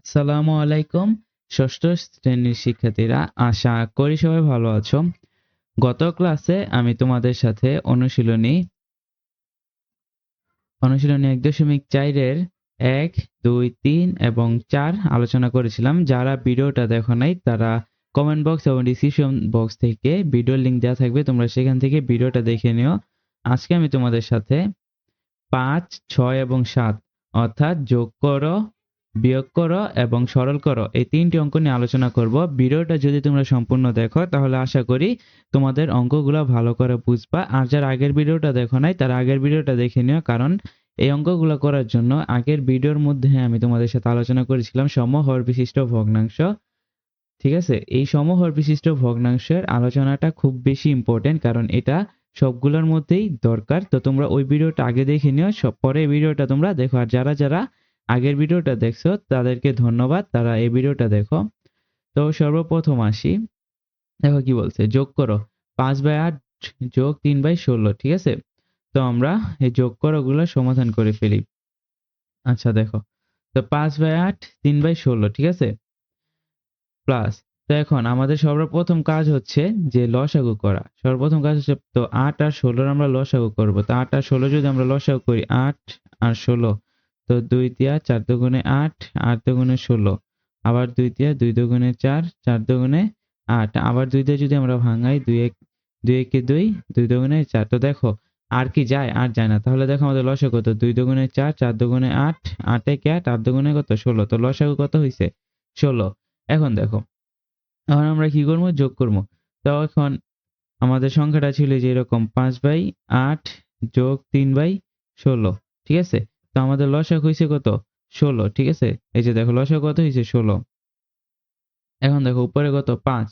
আসসালামু আলাইকুম, ষষ্ঠ শ্রেণির শিক্ষার্থীরা। আশা করি সবাই ভালো আছো। গত ক্লাসে আমি তোমাদের সাথে অনুশীলনী অনুশীলনী এক দশমিক চারের এক, দুই, তিন এবং চার আলোচনা করেছিলাম। যারা ভিডিওটা দেখো নাই, তারা কমেন্ট বক্স এবং ডিসক্রিপশন বক্স থেকে ভিডিও লিংক দেওয়া থাকবে। তোমরা সেখান থেকে ভিডিওটা দেখে নিও। আজকে আমি তোমাদের সাথে পাঁচ, ছয় এবং সাত অর্থাৎ যোগ করো বিয়োগ করো এবং সরল করো। এই তিনটি অঙ্ক নিয়ে আলোচনা করব। ভিডিওটা যদি তোমরা সম্পূর্ণ দেখো, তাহলে আশা করি তোমাদের অঙ্কগুলো ভালো করে বুঝবা। আর যার আগের ভিডিওটা দেখো নাই, তার আগের ভিডিওটা দেখে নিও, কারণ এই অঙ্কগুলো করার জন্য আগের ভিডিওর মধ্যে আমি তোমাদের সাথে আলোচনা করেছিলাম সমহর বিশিষ্ট ভগ্নাংশ। ঠিক আছে? এই সমহর বিশিষ্ট ভগ্নাংশের আলোচনাটা খুব বেশি ইম্পর্টেন্ট কারণ এটা সবগুলোর মধ্যেই দরকার। তো তোমরা ওই ভিডিওটা আগে দেখে নিও পরে ভিডিওটা তোমরা দেখো। আর যারা যারা আগের ভিডিওটা দেখছ, তাদেরকে ধন্যবাদ, তারা এই ভিডিওটা দেখো। তো সর্বপ্রথম আসি। দেখো কি বলছে, যোগ করো, পাঁচ বাই আট যোগ তিন বাই ষোলো, ঠিক আছে? তো আমরা এই যোগ করোগুলো সমাধান করে ফেলি। আচ্ছা দেখো, তো পাঁচ বাই আট তিন বাই ষোলো, ঠিক আছে? প্লাস, তো এখন আমাদের সর্বপ্রথম কাজ হচ্ছে যে লসাগু করা। সর্বপ্রথম কাজ হচ্ছে, তো আট আর ষোলোর আমরা লসাগু করব। তো আট আর ষোলো যদি আমরা লসাগু করি, আট আর ষোলো তো দুই দিয়া চার দুগুণে আট আট দুগুণে ষোলো। আবার দুই দিয়া দুই দুগুণে চার চার দুগুণে আট। আবার দুই দিয়ে যদি আমরা ভাঙাই, দুই এক, দুই একে দুই দুই দুগুণে চার। তো দেখো, আর কি যায়, আর যায় না। তাহলে দেখো আমাদের লসাগু কত? দুই দুগুণে চার চার দুগুণে আট আট একে আট আট দুগুণে কত? ষোলো। তো লসাগু কত হয়েছে ষোলো। এখন দেখো, এখন আমরা কি করব? যোগ করব। তো এখন আমাদের সংখ্যাটা ছিল যে এরকম পাঁচ বাই আট যোগ তিন বাই ষোলো। ঠিক আছে? তো আমাদের লসাক হয়েছে কত? ষোলো, ঠিক আছে? এই যে দেখো লসাক কত হয়েছে ষোলো। এখন দেখো, উপরে কত? পাঁচ।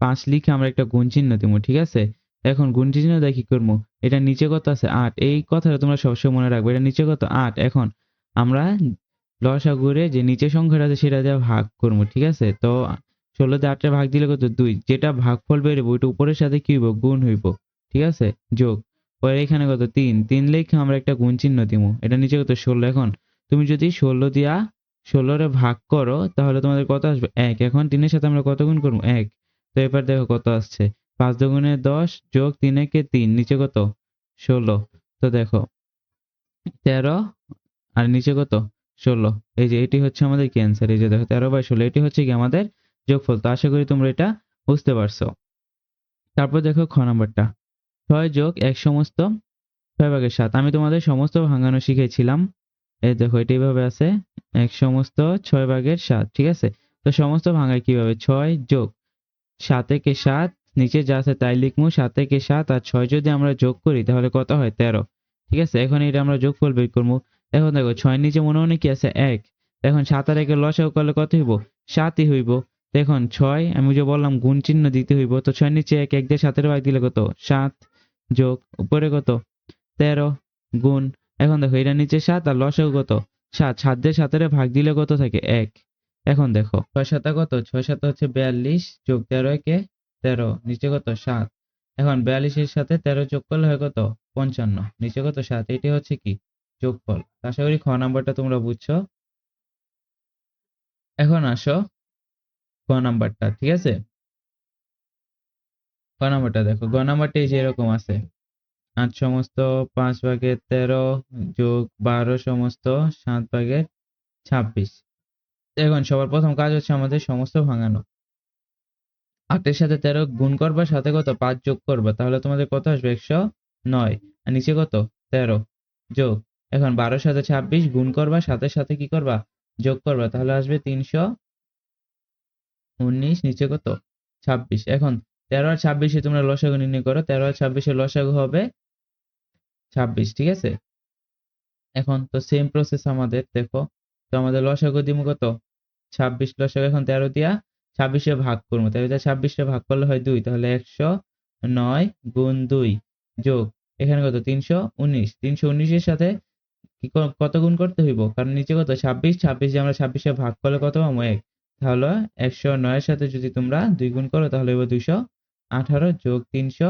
পাঁচ লিখে আমরা একটা গুণ চিহ্ন দিব ঠিক আছে? এখন গুণ চিহ্ন দিয়ে কি করব এটা নিচে কত আছে? আট। এই কথাটা তোমরা সবসময় মনে রাখবে, এটা নিচে কত? আট। এখন আমরা লসাগুরে যে নিচে সংখ্যাটা আছে, সেটা দিয়ে ভাগ করব ঠিক আছে? তো ষোলোতে আটটা ভাগ দিলে কত? দুই। যেটা ভাগফল বেরোবে, ওইটা উপরের সাথে কি হইব? গুণ হইব, ঠিক আছে? যোগ। পরে এখানে কত? তিন। তিন লেখে আমরা একটা গুণ চিহ্ন দিব এটা নিচে কত? ষোলো। এখন তুমি যদি ষোলো দিয়া ষোলোরে ভাগ করো, তাহলে তোমাদের কত আসবে? এক। এখন তিনের সাথে আমরা কত গুণ করব? এক। তো এবার দেখো কত আসছে। পাঁচ দুগুণে দশ যোগ তিন একে তিন। নিচে কত? ষোলো। তো দেখো, তেরো আর নিচে কত? ষোলো। এই যে এটি হচ্ছে আমাদের কি অ্যান্সার এই যে দেখো, তেরো বাই ষোলো, এটি হচ্ছে কি আমাদের যোগফল? তো আশা করি তোমরা এটা বুঝতে পারছ। তারপর দেখো খ নাম্বারটা। ছয় যোগ এক সমস্ত ছয় ভাগের সাত। আমি তোমাদের সমস্ত ভাঙানো শিখেছিলাম। এই দেখো, এটা এইভাবে আছে। এক সমস্ত ছয় ভাগের সাত, ঠিক আছে? তো সমস্ত ভাঙায় কীভাবে? ছয় যোগ সাত একে সাত, নিচে যা আছে তাই লিখব, সাত একে সাত আর ছয় যদি আমরা যোগ করি, তাহলে কত হয়? তেরো, ঠিক আছে? এখন এটা আমরা যোগফল বের করব? এখন দেখো ছয় নিচে মনে মনে কি আছে এক। এখন সাত আর একে লসাও করলে কত হইব? সাতই হইব। দেখুন ছয়, আমি যে বললাম, গুণ চিহ্ন দিতে হইব। তো ছয় নিচে এক এক দিয়ে সাতের ভাগ দিলে কত? সাত। যোগ উপরে কত? তেরো গুণ, এখন দেখো, এটা নিচে সাত আর লসাও কত? সাত সাত দিয়ে সাতের ভাগ দিলে কত থাকে? এক। এখন দেখো, ছয় সাতা কত? ছয় সাত হচ্ছে বিয়াল্লিশ, যোগ তেরো একে তেরো, নিচে কত? সাত। এখন বিয়াল্লিশের সাথে তেরো যোগ করলে হয় কত? পঞ্চান্ন, নিচে কত? সাত, এটি হচ্ছে কি? যোগফল। আশা করি খ নাম্বারটা তোমরা বুঝছ। এখন আসো ক নাম্বারটা, ঠিক আছে? নাম্বারটা দেখো গ যে এরকম আছে। আট সমস্ত, পাঁচ ভাগের তেরো যোগ বারো সমস্ত, সাত ভাগের ছাব্বিশ। এখন সবার প্রথম কাজ হচ্ছে আমাদের সমস্ত ভাঙানো। আটের সাথে তেরো গুণ করবা, সাথে কত? পাঁচ যোগ করবা। তাহলে তোমাদের কত আসবে? একশো নয়। আর নিচে কত? তেরো যোগ। এখন বারোর সাথে ছাব্বিশ গুণ করবা সাথে সাথে কি করবা? যোগ করবা। তাহলে আসবে তিনশো উনিশ, নিচে কত? ছাব্বিশ। এখন তেরো আর ছাব্বিশে তোমরা লসাগু নির্ণয় করো, তেরো আর ছাব্বিশে লসাগু হবে ছাব্বিশ, ঠিক আছে? এখন তো সেম প্রসেস আমাদের, দেখো, তো আমাদের লসাগু দিব কত? ছাব্বিশ লসাগু, এখন তেরো দিয়া ছাব্বিশে ভাগ করব তেরো দিয়া ছাব্বিশে ভাগ করলে হয় দুই, তাহলে একশো নয় গুণ দুই যোগ, এখানে কত? তিনশো উনিশ, তিনশো উনিশের সাথে কত গুণ করতে হইব? কারণ নিচে কত? ছাব্বিশ ছাব্বিশ আমরা ছাব্বিশে ভাগ করলে কত পাবো? এক, তাহলে একশো নয়ের সাথে যদি তোমরা দুই গুণ করো, তাহলে হইব দুইশো আঠারো যোগ তিনশো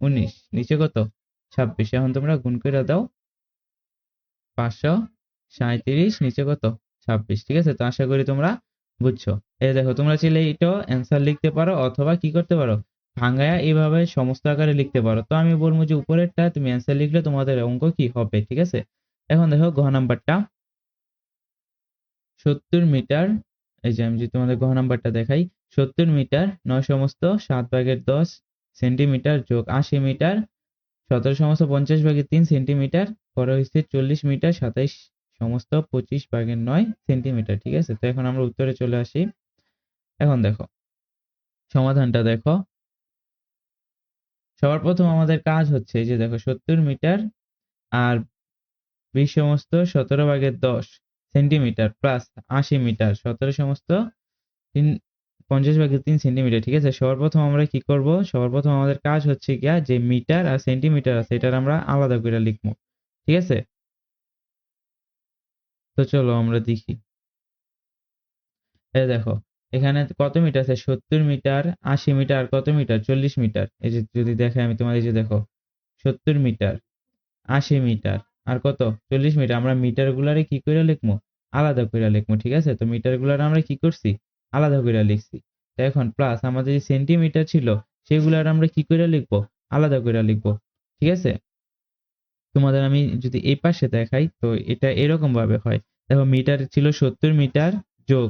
উনিশ। নিচে কত? ছাব্বিশ। এখন তোমরা গুণ করে দাও। পাঁচশো সাঁত্রিশ নিচে কত? ছাব্বিশ। ঠিক আছে? তো আশা করি তোমরা বুঝছ। এই দেখো, তোমরা চাইলে এটাও অ্যান্সার লিখতে পারো অথবা কি করতে পারো? ভাঙ্গায়া এইভাবে সমস্ত আকারে লিখতে পারো। তো আমি বলব যে উপরেরটা তুমি অ্যান্সার লিখলে তোমাদের অঙ্ক কি হবে? ঠিক আছে? এখন দেখো ঘ নাম্বারটা। সত্তর মিটার। এই যে আমি যদি তোমাদের ঘ নাম্বারটা দেখাই সত্তর মিটার, নয় সমস্ত সাত ভাগের দশ সেন্টিমিটার যোগ আশি মিটার, সতেরো সমস্ত পঞ্চাশ ভাগের তিন সেন্টিমিটার পরে হচ্ছে চল্লিশ মিটার, সাতাইশ সমস্ত পঁচিশ ভাগের নয় সেন্টিমিটার, ঠিক আছে? তো এখন আমরা উত্তরে চলে আসি। এখন দেখো, সমাধানটা দেখো। সবার প্রথম আমাদের কাজ হচ্ছে এই যে দেখো, সত্তর মিটার আর বিশ সমস্ত সতেরো ভাগের দশ সেন্টিমিটার প্লাস আশি মিটার, সতেরো সমস্ত তিন পঞ্চাশ ভাগের তিন সেন্টিমিটার ঠিক আছে? সবার প্রথম আমরা কি করব? সবার প্রথম আমাদের কাজ হচ্ছে গিয়া যে মিটার আর সেন্টিমিটার আছে, এটার আমরা আলাদা করে লিখব, ঠিক আছে? তো চলো আমরা দেখি। এই দেখো, এখানে কত মিটার আছে? সত্তর মিটার, আশি মিটার কত মিটার? চল্লিশ মিটার। এই যে যদি দেখাই আমি তোমাদের, এই যে দেখো, সত্তর মিটার, আশি মিটার আর কত? চল্লিশ মিটার। আমরা মিটার গুলারে কি করে লিখব? আলাদা করে লিখব, ঠিক আছে? তো মিটারগুলার আমরা কি করছি? আলাদা করে লিখছি। এখন প্লাস আমাদের যে সেন্টিমিটার ছিল সেগুলার আমরা কি করে লিখব? আলাদা করে লিখব। ঠিক আছে? তোমাদের আমি যদি এই পাশে দেখাই, তো এটা এরকম ভাবে হয়। দেখো মিটার ছিল সত্তর মিটার যোগ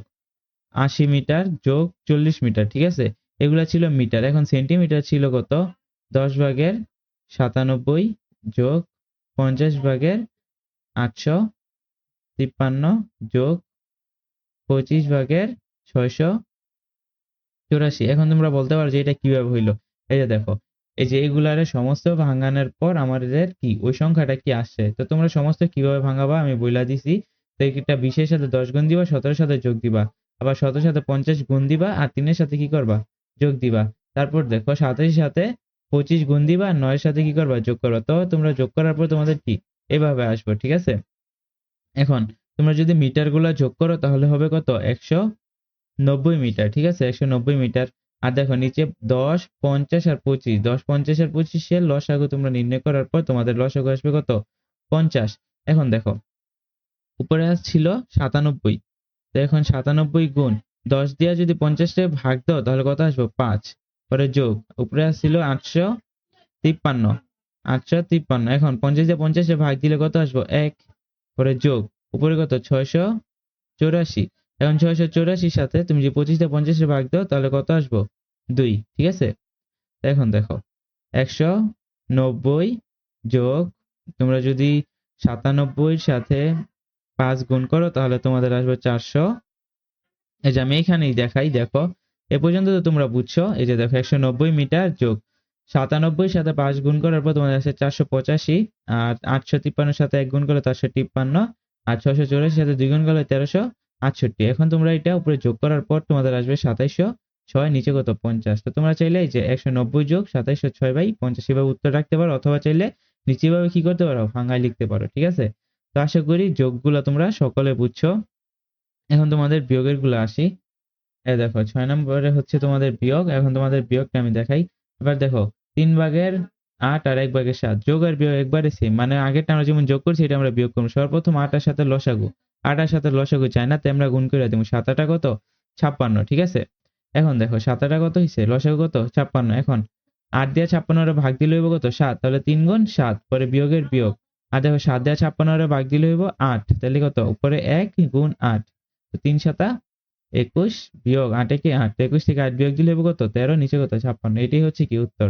আশি মিটার যোগ চল্লিশ মিটার ঠিক আছে? এগুলা ছিল মিটার এখন সেন্টিমিটার ছিল কত? দশ ভাগের সাতানব্বই যোগ পঞ্চাশ ভাগের আটশো তিপ্পান্ন যোগ পঁচিশ ভাগের ছয়শো চুরাশি। এখন তোমরা বলতে পারো যে এটা কীভাবে হইল। এই যে দেখো, এই যে এইগুলারে সমস্ত ভাঙানোর পর আমাদের কি, ওই সংখ্যাটা কি আসছে? তো তোমরা সমস্ত কীভাবে ভাঙাবা আমি বইলা দিছি। তো এটা বিশের সাথে দশ গুণ দিবা, সতেরোর সাথে যোগ দিবা। আবার সতেরোর সাথে পঞ্চাশ গুণ দিবা আর তিনের সাথে কি করবা? যোগ দিবা। তারপর দেখো, সাতাশের সাথে পঁচিশ গুণ দিবা আর নয়ের সাথে কি করবা? যোগ করবা। তো তোমরা যোগ করার পর তোমাদের কি? এভাবে আসব, ঠিক আছে? এখন তোমরা যদি মিটারগুলা যোগ করো তাহলে হবে কত? একশো নব্বই মিটার, ঠিক আছে? একশো নব্বই মিটার। আর দেখো, নিচে দশ, পঞ্চাশ আর পঁচিশ। দশ, পঞ্চাশ আর পঁচিশের লসাগু তোমরা নির্ণয় করার পর তোমাদের লসাগু আসবে কত? পঞ্চাশ। এখন দেখো, উপরে ছিল সাতানব্বই। তো এখন সাতানব্বই গুণ দশ দিয়া যদি পঞ্চাশটা ভাগ দাও, তাহলে কত আসবে? পাঁচ। পরে যোগ, উপরে আসছিল আটশো তিপ্পান্ন। আটশো তিপ্পান্ন। এখন পঞ্চাশ দিয়ে পঞ্চাশে ভাগ দিলে কত আসব? এক। পরে যোগ, উপরে কত? ছয়শো চৌরাশি। এখন ছয়শো চৌরাশির সাথে তুমি যে পঁচিশটা পঞ্চাশে ভাগ দাও, তাহলে কত আসব? দুই, ঠিক আছে? এখন দেখো, একশো নব্বই যোগ, তোমরা যদি সাতানব্বইর সাথে পাঁচ গুণ করো, তাহলে তোমাদের আসবে চারশো। এই যে আমি এখানেই দেখাই, দেখো, এ পর্যন্ত তো তোমরা বুঝছ, এই যে দেখো, একশো নব্বই মিটার যোগ সাতানব্বই সাথে পাঁচ গুণ করার পর তোমাদের আসে চারশো পঁচাশি, আর আটশো তিপ্পান্নর সাথে এক গুণ করলে চারশো তিপ্পান্ন, আর ছশো চৌরাশি সাথে দুই গুণ করলে তেরোশো আটষট্টি। এখন তোমরা এটা উপরে যোগ করার পর তোমাদের আসবে সাতাইশশো ছয়, নিচে কত? পঞ্চাশ। তো তোমরা চাইলে যে একশো নব্বই যোগ সাতাইশশো ছয় বাই পঞ্চাশ এভাবে উত্তর রাখতে পারো, অথবা চাইলে নিচে ভাবে কি করতে পারো? ভাঙায় লিখতে পারো, ঠিক আছে? তো আশা করি যোগগুলো তোমরা সকলে বুঝছ। এখন তোমাদের বিয়োগেরগুলো আসি। এ দেখো, ছয় নম্বরে হচ্ছে তোমাদের বিয়োগ। এখন তোমাদের বিয়োগটা আমি দেখাই। এবার দেখো, তিন ভাগের আট আর এক ভাগের সাত। যোগ আর বিয়োগ একবারে সেম মানে আগেরটা আমরা যেমন যোগ করছি, এটা আমরা বিয়োগ করব। সর্বপ্রথম আটার সাথে লসাগু। আটার সাথে লসাগু চাই না তাই আমরা গুণ করে দেবো সাত আটা কত? ছাপ্পান্ন, ঠিক আছে? এখন দেখো সাত আটা কত হয়েছে লসাগু কত? ছাপ্পান্ন, এখন? আট দিয়ে ছাপ্পান্নরে ভাগ দিলে হইব কত? সাত, তাহলে তিন গুণ সাত, পরে বিয়োগের বিয়োগ। আর দেখো, সাত দিয়ে ছাপ্পান্নরে ভাগ দিলে হইব আট, তাহলে কত? উপরে এক গুণ আট। তিন সাতা একুশ বিয়োগ আট একে আট একুশ থেকে আট বিয়োগ দিলে হইব কত? তেরো, নিচে কত? ছাপ্পান্ন, এটাই হচ্ছে কি উত্তর।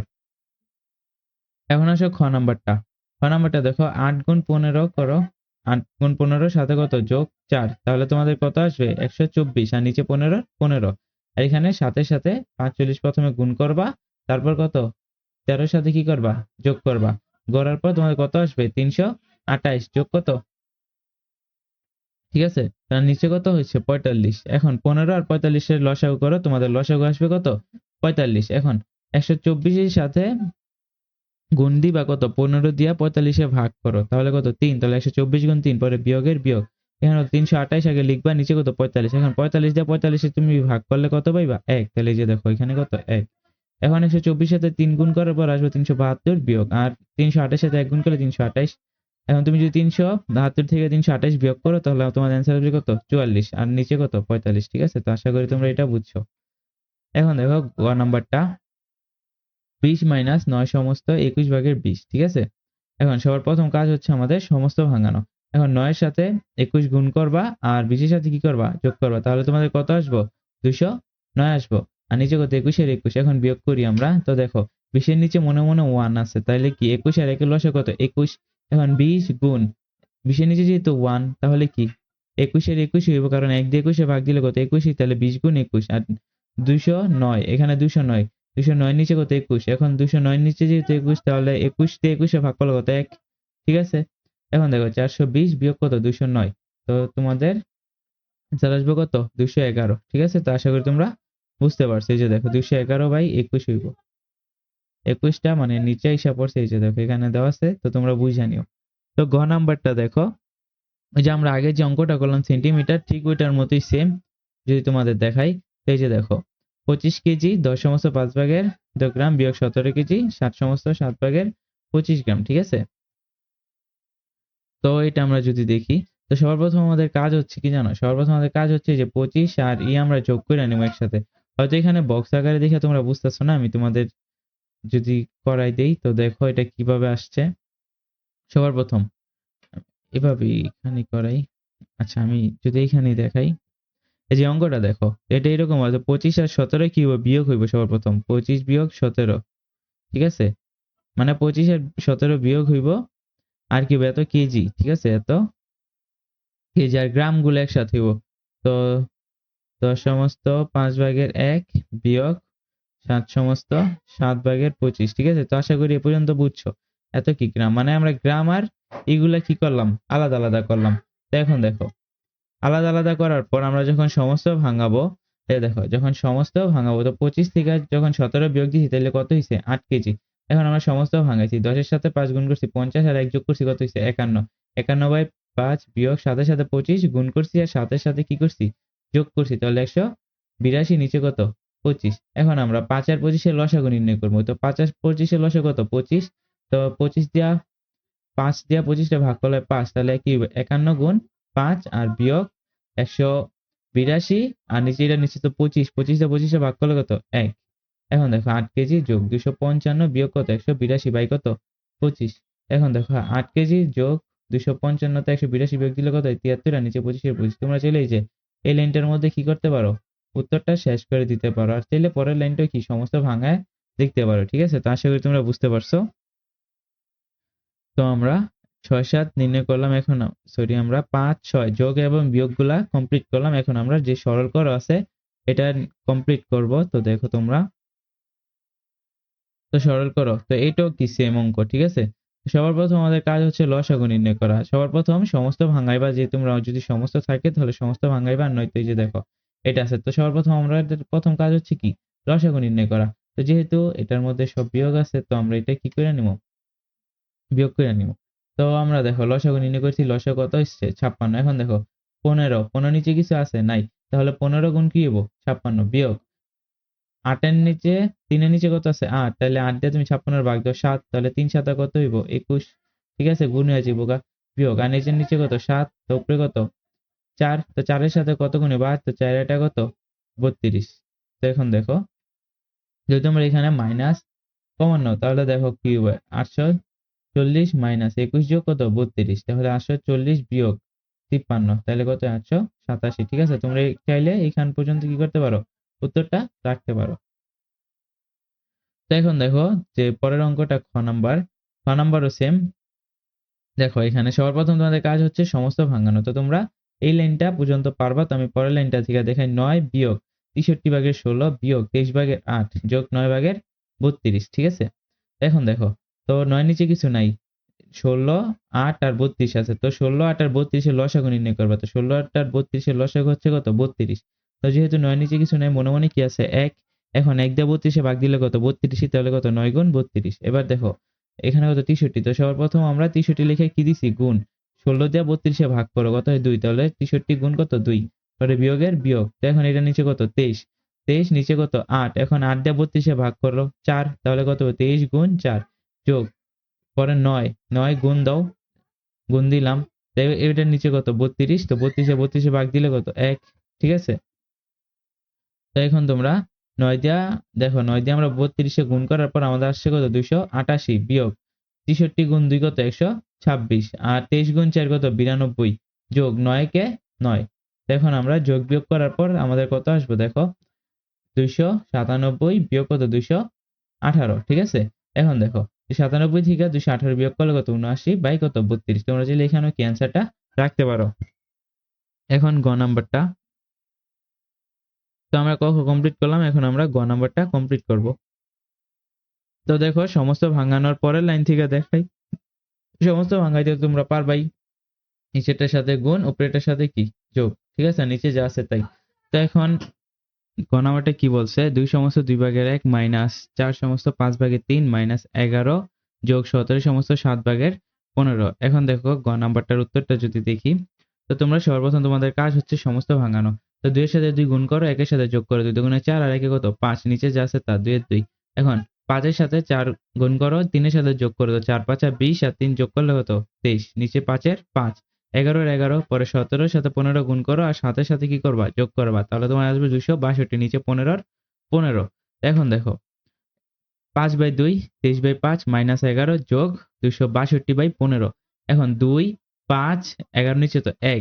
এখন আসো খ নাম্বারটা। খ নাম্বারটা দেখো, আট গুণ পনেরো করো আট গুণ পনেরো সাথে কত? যোগ চার। তাহলে তোমাদের কত আসবে? একশো চব্বিশ। আর নিচে পনেরো পনেরো। আর এখানে সাথে সাথে পাঁচচল্লিশ প্রথমে গুণ করবা। তারপর কত? তেরোর সাথে কি করবা? যোগ করবা। গড়ার পর তোমাদের কত আসবে? তিনশো আঠাইশ। যোগ কত? ঠিক আছে? তার নিচে কত হয়েছে? পঁয়তাল্লিশ। এখন পনেরো আর পঁয়তাল্লিশের লসাগু করো। তোমাদের লসাগু আসবে কত? পঁয়তাল্লিশ। এখন একশো চব্বিশের সাথে গুণ দিবা কত? পনেরো দিয়া পঁয়তাল্লিশে ভাগ করো। তাহলে কত? তিন। তাহলে একশো চব্বিশ গুণ তিন, পরে বিয়োগের বিয়োগ। এখানে তিনশো আঠাইশ আগে লিখবা, নিচে কত? পঁয়তাল্লিশ। এখন পঁয়তাল্লিশ দিয়ে পঁয়তাল্লিশে তুমি ভাগ করলে কত পাইবা? এক। তাহলে যে দেখো, এখানে কত? এক। এখন একশো চব্বিশ সাথে তিন গুণ করার পর আসবে তিনশো বাহাত্তর বিয়োগ। আর তিনশো আঠাশ সাথে এক গুণ করলে তিনশো আঠাইশ এখন তুমি যদি তিনশো বাহাত্তর থেকে তিনশো আঠাশ বিয়োগ করো, তাহলে তোমার অ্যান্সার হবে কত? চুয়াল্লিশ। আর নিচে কত? পঁয়তাল্লিশ। ঠিক আছে? তো আশা করি তোমরা এটা বুঝছ। এখন দেখো, গ নাম্বারটা। বিশ মাইনাস নয় সমস্ত একুশ ভাগের বিশ, ঠিক আছে? এখন সবার প্রথম কাজ হচ্ছে আমাদের সমস্ত ভাঙানো। এখন নয়ের সাথে একুশ গুণ করবা আর বিশের সাথে কি করবা? যোগ করবা। তাহলে তোমাদের কত আসব? দুশো নয় আসব। আর নিচে কত? একুশের একুশ। এখন বিয়োগ করি আমরা। তো দেখো, বিশের নিচে মনে মনে ওয়ান আছে। তাহলে কি? একুশ আর একের লসে কত? একুশ। এখন বিশ গুণ। বিশের নিচে যেহেতু ওয়ান তাহলে কি? একুশের একুশ হইব কারণ এক দিয়ে একুশে ভাগ দিলে কত? একুশই। তাহলে বিশ গুণ একুশ। আর দুশো নয়। এখানে দুশো নয়। দুশো নয় নিচে কত একুশ? এখন দুশো নয় নিচে যেহেতু একুশ, তাহলে একুশ দিয়ে একুশে ভাগ করলে কত? এক। ঠিক আছে? এখন দেখো, চারশো বিশ বিয়োগ কত? দুশো নয়। তো তোমাদের আনসার আসবে কত? দুশো এগারো। ঠিক আছে? তো আশা করি তোমরা বুঝতে পারছ। এই যে দেখো, দুশো এগারো বাই একুশ হইব। একুশটা মানে নিচে হিসাব পড়ছে। এই যে দেখো, এখানে দেওয়া আছে, তো তোমরা বুঝে নিও। তো গ নাম্বারটা দেখো যে আমরা আগে যে অঙ্কটা করলাম, সেন্টিমিটার ঠিক ওইটার মতোই সেম যদি তোমাদের দেখাই। এই যে দেখো পঁচিশ কেজি, দশ সমস্ত পাঁচ ভাগের দশ গ্রাম বিয়োগ সতেরো কেজি, ষাট সমস্ত সাত ভাগের পঁচিশ গ্রাম, ঠিক আছে? তো এটা আমরা যদি দেখি, তো সবার প্রথম আমাদের কাজ হচ্ছে কি জানো? সবার প্রথম আমাদের কাজ হচ্ছে যে পঁচিশ আর ই আমরা যোগ করে নেব একসাথে। হয়তো এখানে বক্স আকারে দেখে তোমরা বুঝতেছো না, আমি তোমাদের যদি করাই দেই, তো দেখো এটা কীভাবে আসছে। সবার প্রথম এভাবে এখানে করাই। আচ্ছা আমি যদি এখানে দেখাই। এই যে অঙ্কটা দেখো, এটা এরকম আছে, পঁচিশ আর সতেরো কি হইব বিয়োগ হইব সবার প্রথম। পঁচিশ বিয়োগ সতেরো, ঠিক আছে? মানে পঁচিশ আর সতেরো বিয়োগ হইব, আর কি হবে? এত কেজি, ঠিক আছে? এত কেজি, আর গ্রামগুলো একসাথে হইব। তো দশ সমস্ত পাঁচ ভাগের এক বিয়োগ সাত সমস্ত সাত ভাগের পঁচিশ, ঠিক আছে? তো আশা করি এ পর্যন্ত বুঝছ। এত কি গ্রাম? মানে আমরা গ্রাম আর এগুলা কি করলাম? আলাদা আলাদা করলাম। তো এখন দেখো আলাদা আলাদা করার পর আমরা যখন সমস্ত ভাঙাবো দেখো, যখন সমস্ত ভাঙাবো, তো পঁচিশ থেকে যখন সতেরো বিয়োগ দিয়েছি তাহলে কত হয়েছে আট কেজি। এখন আমরা সমস্ত ভাঙাইছি, দশের সাথে পাঁচ গুণ করছি, পঞ্চাশ আর এক যোগ করছি, কত হয়েছে একান্ন। একান্ন বাই পাঁচ বিয়োগ সাথে সাথে পঁচিশ গুণ করছি, আর সাথে সাথে কি করছি? যোগ করছি, তাহলে একশো বিরাশি, নিচে কত? পঁচিশ। এখন আমরা পাঁচ আর পঁচিশের লসাগু নির্ণয় করব। তো পাঁচ আর পঁচিশের লসা কত? পঁচিশ। তো পঁচিশ দিয়া পাঁচ দিয়া পঁচিশটা ভাগ করলে পাঁচ, তাহলে কি? একান্ন গুণ পাঁচ আর বিয়োগ একশো বিরাশি আর নিচে এটা নিচে তো পঁচিশ পঁচিশটা পঁচিশে ভাগ করলে কত? এক। এখন দেখো আট কেজি যোগ দুশো পঞ্চান্ন, বিয়োগ কত? একশো বিরাশি বাই কত? পঁচিশ। এখন দেখো আট কেজি যোগ দুশো পঞ্চান্ন তো একশো বিরাশি বিয়োগ দিলে কত? তিয়াত্তর আর নিচে পঁচিশের পঁচিশ। তোমরা চলে এই যে এই লাইনটার মধ্যে কি করতে পারো? উত্তরটা শেষ করে দিতে পারো। আর চাইলে পরের লাইনটা কি? সমস্ত ভাঙায় দেখতে পারো। ঠিক আছে? তো আশা করি তোমরা বুঝতে পারছ। তো আমরা ছয় সাত নির্ণয় করলাম এখন সরি আমরা পাঁচ ছয় যোগ এবং বিয়োগগুলা কমপ্লিট করলাম। এখন আমরা যে সরল কর আছে, এটা কমপ্লিট করব। তো দেখো তোমরা। তো সরল করো। তো এইটাও কি সেম অঙ্ক, ঠিক আছে? সবার প্রথম আমাদের কাজ হচ্ছে লসাগু নির্ণয় করা। সবার প্রথম সমস্ত ভাঙাইবা যে তোমরা যদি সমস্ত থাকে, তাহলে সমস্ত ভাঙাইবা নয়তো যে দেখো, এটা আছে। তো সবার প্রথম আমরা প্রথম কাজ হচ্ছে কি? লসাগু নির্ণয় করা। তো যেহেতু এটার মধ্যে সব বিয়োগ আছে, তো আমরা এটা কি করে নিব? বিয়োগ করে নিব। তো আমরা দেখো, লসাগু নির্ণয় করছি লসা কত হচ্ছে ছাপ্পান্ন। এখন দেখো, পনেরো। পনেরো নিচে কিছু আছে? নাই। তাহলে পনেরো গুণ কি হব ছাপ্পান্ন। বিয়োগ। আটের নিচে, তিনের নিচে কত আছে? আট। তাহলে আট দিয়ে তুমি ছাপ্পান্নর ভাগ দাও, সাত। তাহলে তিন সাতা কত হইব? একুশ। ঠিক আছে? গুণ হয়ে যাব গা। বিয়োগ। আর নিচের নিচে কত? সাত। তো উপরে কত? চার। তো চারের সাথে কত গুণে বা তো চার এটা কত? বত্রিশ। তো এখন দেখো, যদি আমরা এখানে মাইনাস কমন নাও, তাহলে দেখো কি হবে আটশো চল্লিশ মাইনাস একুশ যোগ কত? বত্রিশ। তাহলে আটশো চল্লিশ বিয়োগ তিপ্পান্ন। তাহলে কত? আটশো সাতাশি। ঠিক আছে? তোমরা চাইলে এইখান পর্যন্ত কি করতে পারো? উত্তরটা রাখতে পারো। এখন দেখো যে পরের অঙ্কটা খ নাম্বার। খ নাম্বারও সেম দেখো, এখানে সবার প্রথম তোমাদের কাজ হচ্ছে সমস্ত ভাঙানো। তো তোমরা এই লাইনটা পর্যন্ত পারবা। তো আমি পরের লাইনটা থেকে দেখাই। নয় বিয়োগ তেষট্টি ভাগের ষোলো বিয়োগ তেইশ ভাগের আট যোগ নয় ভাগের বত্রিশ। ঠিক আছে? এখন দেখো তো নয় নিচে কিছু নাই। ষোলো, আট আর বত্রিশ আছে। তো ষোলো, আট আর বত্রিশের লসাগু নির্ণয় করবা। তো ষোলো, আট আর বত্রিশের লসাগু হচ্ছে কত? বত্রিশ। তো যেহেতু নয় নিচে কিছু নাই, মনে মনে কি আছে? এক। এখন এক দিয়ে বত্রিশে ভাগ দিলে কত? বত্রিশই, তাহলে কত? নয় গুণ বত্রিশ। এবার দেখো, এখানে কত? তেষট্টি। তো সবার প্রথম আমরা তেষট্টি লিখে কি দিছি? গুণ। ষোলো দিয়ে বত্রিশে ভাগ করো, কত হয়? দুই। তাহলে তেষট্টি গুণ কত? দুই। পরে বিয়োগের বিয়োগ। তো এখন এটা নিচে কত? তেইশ। তেইশ, নিচে কত? আট। এখন আট দিয়ে বত্রিশে ভাগ করল চার। তাহলে কত তেইশ গুণ চার। যোগ, পরে নয় নয় গুণ দাও, গুণ দিলাম। এটার নিচে কত? বত্রিশ? তো বত্রিশে বত্রিশে ভাগ দিলে কত? এক, ঠিক আছে? তো এখন তোমরা নয় দিয়া, দেখো, নয় দিয়ে আমরা বত্রিশে গুণ করার পর আমাদের আসছে কত? দুইশো আটাশি বিয়োগ তেষট্টি গুণ দুই কত? একশো ছাব্বিশ। আর তেইশ গুণ চার কত? বিরানব্বই। যোগ নয় কে? নয়। এখন আমরা যোগ বিয়োগ করার পর আমাদের কত আসবে? দেখো, দুইশো সাতানব্বই বিয়োগ কত? দুইশো আঠারো, ঠিক আছে? এখন দেখো সাতানব্বই থেকে দুইশো আঠারো বিয়োগ করলে কত? উনআশি বাই কত? বত্রিশ। তোমরা চাইলে এখানে কি অ্যান্সারটা রাখতে পারো। এখন গ নাম্বারটা। তো আমরা ক কমপ্লিট করলাম, এখন আমরা গ নাম্বারটা কমপ্লিট করব। তো দেখো, সমস্ত ভাঙানোর পরের লাইন থেকে দেখাই। সমস্ত ভাঙাইতে তোমরা পারবাই। নিচেরটার সাথে গুণ, উপরেরটার সাথে কি? যোগ। ঠিক আছে? নিচে যা আছে তাই। তো এখন গ নাম্বারটা কি বলছে? দুই সমস্ত দুই ভাগের এক মাইনাস চার সমস্ত পাঁচ ভাগের তিন মাইনাস এগারো যোগ সতেরো সমস্ত সাত ভাগের পনেরো। এখন দেখো গ নাম্বারটার উত্তরটা যদি দেখি, তো তোমরা সর্বপ্রথম তোমাদের কাজ হচ্ছে সমস্ত ভাঙানো। তো দুইয়ের সাথে দুই গুণ করো, একের সাথে যোগ করো, দুই দুগুণে চার, আর একে কত? পাঁচ। নিচে যা আছে তা দুইয়ের দুই। এখন পাঁচের সাথে চার গুণ করো, তিনের সাথে যোগ করো, তো চার, পাঁচা বিশ, আর তিন যোগ করলে কত? তেইশ। নিচে পাঁচের পাঁচ। এগারোর এগারো, পরে সতেরোর সাথে পনেরো গুণ করো, আর সাতের সাথে কি করবা? যোগ করবা। তাহলে তোমার আসবে দুশো বাষট্টি, নিচে পনেরোর পনেরো। এখন দেখো, পাঁচ বাই দুই, তেইশ বাই পাঁচ, মাইনাস এগারো যোগ দুশো বাষট্টি বাই পনেরো। এখন দুই, পাঁচ, এগারো নিচে তো এক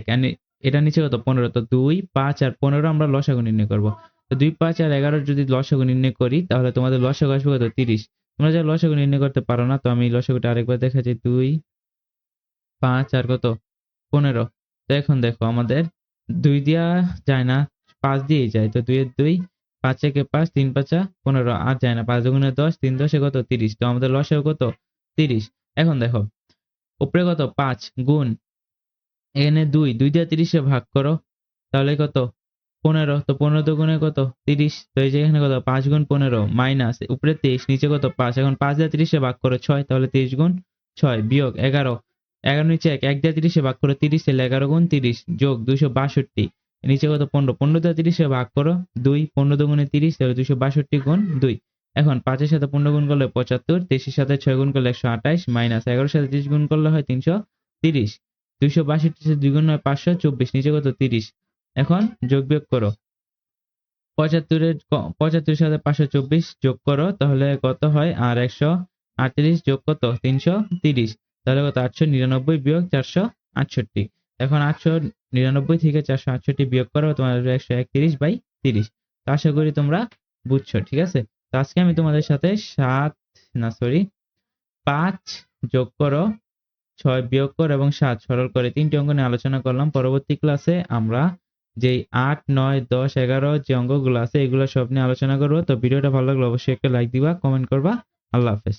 এটা নিচে কত? পনেরো। তো দুই, পাঁচ আর পনেরো আমরা লসাগু নির্ণয় করব। তো দুই, পাঁচ আর এগারো যদি লসাগু নির্ণয় করি, তাহলে তোমাদের লসাগু আসবে কত? তিরিশ। তোমরা যা লসাগু নির্ণয় করতে পারো না, তো আমি লসাগুটা আরেকবার দেখাচ্ছি। দুই, পাঁচ আর কত? পনেরো। তো এখন দেখো, আমাদের দুই দিয়া যায় না, পাঁচ দিয়েই যায়। তো দুইয়ের দুই, পাঁচ একে পাঁচ, তিন পাঁচা পনেরো, আর যায় না। পাঁচ দুগুণে দশ, তিন দশে কত? তিরিশ। তো আমাদের লসাগু কত? তিরিশ। এখন দেখো, উপরে কত? পাঁচ গুণ, এখানে দুই দুই দিয়ে তিরিশে ভাগ করো, তাহলে কত? পনেরো। তো পনেরো তো গুণে কত? তিরিশ। তো এই যে এখানে কত? পাঁচ গুণ পনেরো, মাইনাস, উপরে তেইশ, নিচে কত? পাঁচ। এখন পাঁচ দিয়ে তিরিশে ভাগ করো, ছয়, তাহলে তেইশ গুণ ছয়, বিয়োগ এগারো। এগারো নিচে এক এক দিয়ে তিরিশে ভাগ করো তিরিশ, তাহলে এগারো গুণ তিরিশ যোগ দুশো বাষট্টি। নিচে কত? পনেরো। পনেরো দিয়ে তিরিশে ভাগ করো দুই, পনেরো দুগুণে তিরিশ, তাহলে দুশো বাষট্টি গুণ দুই। এখন পাঁচের সাথে পনেরো গুণ করলে পঁচাত্তর, তেইশের সাথে ছয় গুণ করলে একশো আঠাশ, মাইনাস এগারোর সাথে তিরিশ গুণ করলে হয় তিনশো তিরিশ। দুইশো বাষট্টি সাথে দুই গুণ হয় পাঁচশো চব্বিশ, নিচে কত? তিরিশ। এখন যোগ বিয়োগ করো। পঁচাত্তরের পঁচাত্তরের সাথে পাঁচশো চব্বিশ যোগ করো, তাহলে কত হয়? আর একশো আটত্রিশ যোগ কত? তিনশো তিরিশ। তাহলে কত? আটশো নিরানব্বই বিয়োগ চারশো আটষট্টি। এখন আটশো নিরানব্বই থেকে চারশো আটষট্টি বিয়োগ করো, তোমার একশো একত্রিশ বাই তিরিশ। তো আশা করি তোমরা বুঝছ, ঠিক আছে? তো আজকে আমি তোমাদের সাথে সাত, না সরি পাঁচ যোগ করো, ছয় বিয়োগ করো এবং সাত সরল করে তিনটি অঙ্ক নিয়ে আলোচনা করলাম। পরবর্তী ক্লাসে আমরা যেই আট, নয়, দশ, এগারো যে অঙ্কগুলো আছে, এগুলো সব নিয়ে আলোচনা করব। তো ভিডিওটা ভালো লাগলে অবশ্যই একটা লাইক দিবা, কমেন্ট করবা। আল্লাহ হাফেজ।